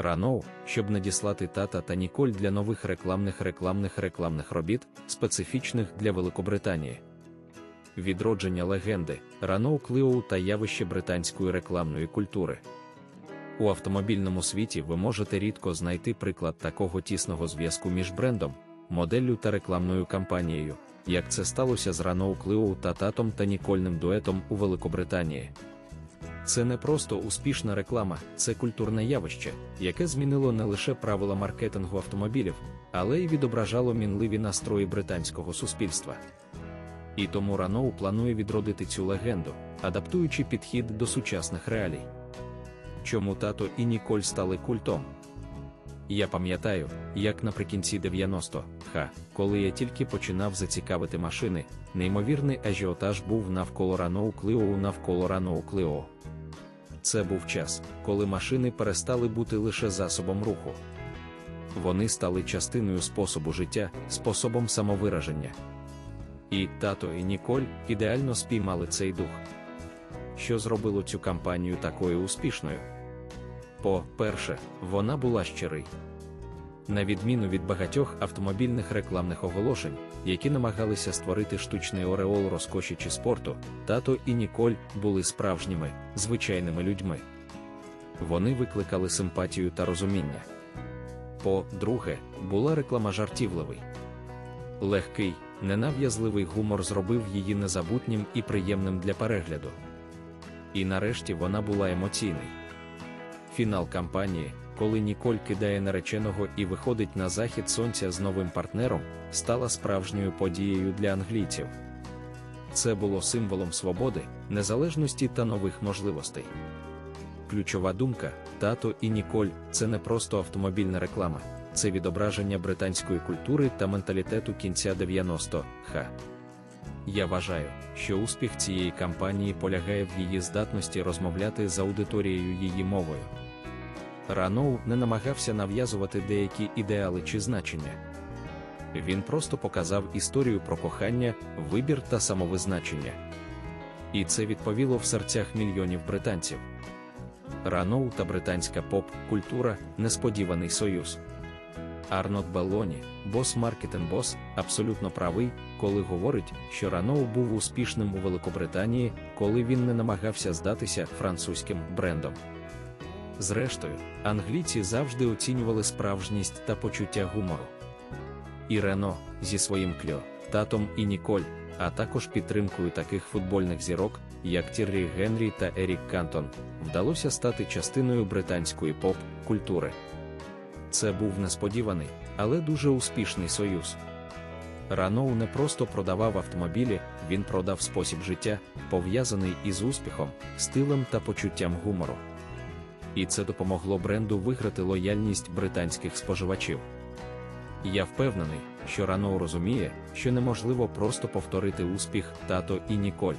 Ранов, щоб надіслати тата та Ніколь для нових рекламних рекламних рекламних робіт, специфічних для Великобританії. Відродження легенди, Ранов Кліоу та явище британської рекламної культури. У автомобільному світі ви можете рідко знайти приклад такого тісного зв'язку між брендом, моделлю та рекламною кампанією, як це сталося з Renault Clio та татом та нікольним дуетом у Великобританії. Це не просто успішна реклама, це культурне явище, яке змінило не лише правила маркетингу автомобілів, але й відображало мінливі настрої британського суспільства. І тому Renault планує відродити цю легенду, адаптуючи підхід до сучасних реалій. Чому тато і Ніколь стали культом? Я пам'ятаю, як наприкінці 90-ха, коли я тільки починав зацікавити машини, неймовірний ажіотаж був навколо Renault Clio навколо Renault Clio. Це був час, коли машини перестали бути лише засобом руху. Вони стали частиною способу життя, способом самовираження. І тато і Ніколь ідеально спіймали цей дух. Що зробило цю кампанію такою успішною? По-перше, вона була щирий. На відміну від багатьох автомобільних рекламних оголошень, які намагалися створити штучний ореол розкоші чи спорту, тато і Ніколь були справжніми, звичайними людьми. Вони викликали симпатію та розуміння. По-друге, була реклама жартівливий. Легкий, ненав'язливий гумор зробив її незабутнім і приємним для перегляду. І нарешті вона була емоційний. Фінал кампанії, коли Ніколь кидає нареченого і виходить на захід сонця з новим партнером, стала справжньою подією для англійців. Це було символом свободи, незалежності та нових можливостей. Ключова думка: тато і Ніколь це не просто автомобільна реклама, це відображення британської культури та менталітету кінця 90-х. Я вважаю, що успіх цієї кампанії полягає в її здатності розмовляти з аудиторією її мовою. Раноу не намагався нав'язувати деякі ідеали чи значення. Він просто показав історію про кохання, вибір та самовизначення. І це відповіло в серцях мільйонів британців. Раноу та британська поп-культура несподіваний союз. Арнот Беллоні, бос Маркетинг Бос, абсолютно правий, коли говорить, що Раноу був успішним у Великобританії, коли він не намагався здатися французьким брендом. Зрештою, англійці завжди оцінювали справжність та почуття гумору. І Рено зі своїм кльо, татом і Ніколь, а також підтримкою таких футбольних зірок, як Тіррі Генрі та Ерік Кантон, вдалося стати частиною британської поп-культури. Це був несподіваний, але дуже успішний союз. Раноу не просто продавав автомобілі, він продав спосіб життя, пов'язаний із успіхом, стилем та почуттям гумору. І це допомогло бренду виграти лояльність британських споживачів. Я впевнений, що Раноу розуміє, що неможливо просто повторити успіх тато і Ніколь.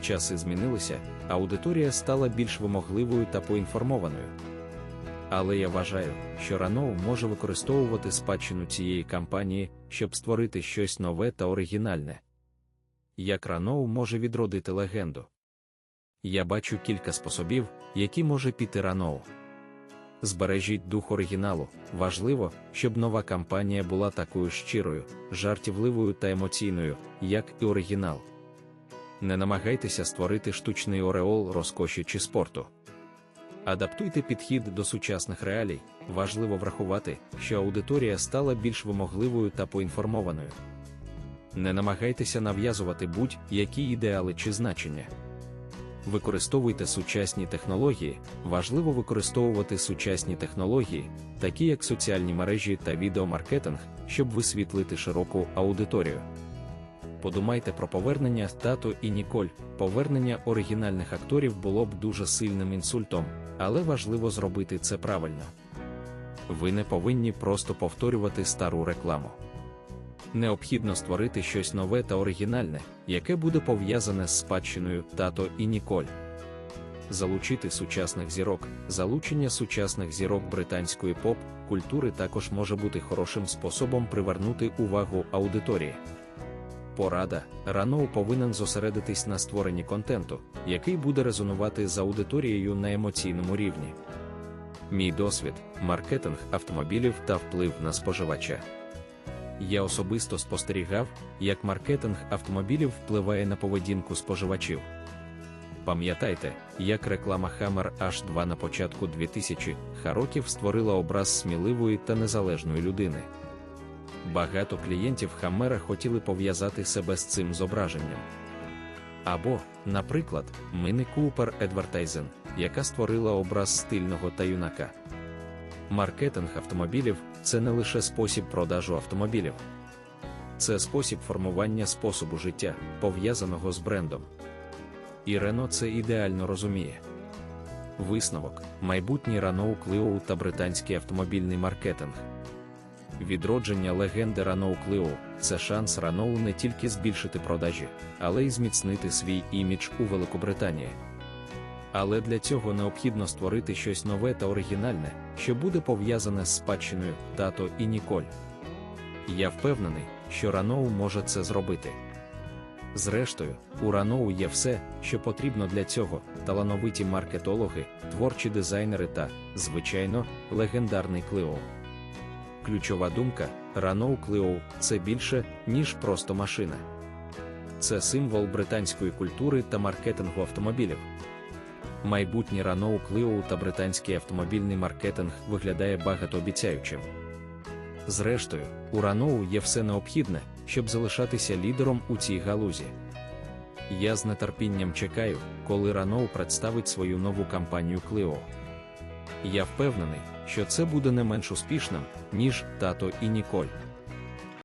Часи змінилися, аудиторія стала більш вимогливою та поінформованою. Але я вважаю, що Раноу може використовувати спадщину цієї кампанії, щоб створити щось нове та оригінальне. Як Раноу може відродити легенду? Я бачу кілька способів, які може піти Раноу. Збережіть дух оригіналу. Важливо, щоб нова кампанія була такою щирою, жартівливою та емоційною, як і оригінал. Не намагайтеся створити штучний ореол розкоші чи спорту. Адаптуйте підхід до сучасних реалій. Важливо врахувати, що аудиторія стала більш вимогливою та поінформованою. Не намагайтеся нав'язувати будь-які ідеали чи значення. Використовуйте сучасні технології. Важливо використовувати сучасні технології, такі як соціальні мережі та відеомаркетинг, щоб висвітлити широку аудиторію. Подумайте про повернення тато і Ніколь. Повернення оригінальних акторів було б дуже сильним інсультом, але важливо зробити це правильно. Ви не повинні просто повторювати стару рекламу. Необхідно створити щось нове та оригінальне, яке буде пов'язане з спадщиною тато і Ніколь. Залучити сучасних зірок, залучення сучасних зірок британської поп-культури також може бути хорошим способом привернути увагу аудиторії. Порада Раноу повинен зосередитись на створенні контенту, який буде резонувати з аудиторією на емоційному рівні. мій досвід, маркетинг автомобілів та вплив на споживача. Я особисто спостерігав, як маркетинг автомобілів впливає на поведінку споживачів. Пам'ятайте, як реклама Hammer H2 на початку 2000 ха років створила образ сміливої та незалежної людини. Багато клієнтів Хаммера хотіли пов'язати себе з цим зображенням. Або, наприклад, Міні Купер Advertising, яка створила образ стильного та юнака. Маркетинг автомобілів це не лише спосіб продажу автомобілів, це спосіб формування способу життя, пов'язаного з брендом. І Рено це ідеально розуміє. Висновок, майбутній Renault Clio та британський автомобільний маркетинг. Відродження легенди Renault Clio – це шанс Renault не тільки збільшити продажі, але й зміцнити свій імідж у Великобританії. Але для цього необхідно створити щось нове та оригінальне, що буде пов'язане з спадщиною тато і Ніколь. Я впевнений, що Renault може це зробити. Зрештою, у Renault є все, що потрібно для цього: талановиті маркетологи, творчі дизайнери та, звичайно, легендарний Clio. Ключова думка: Renault Clio – це більше, ніж просто машина. Це символ британської культури та маркетингу автомобілів. Майбутній Renault Clio та британський автомобільний маркетинг виглядає багатообіцяючим. Зрештою, у Renault є все необхідне, щоб залишатися лідером у цій галузі. Я з нетерпінням чекаю, коли Renault представить свою нову кампанію Clio. Я впевнений, що це буде не менш успішним, ніж тато і Ніколь.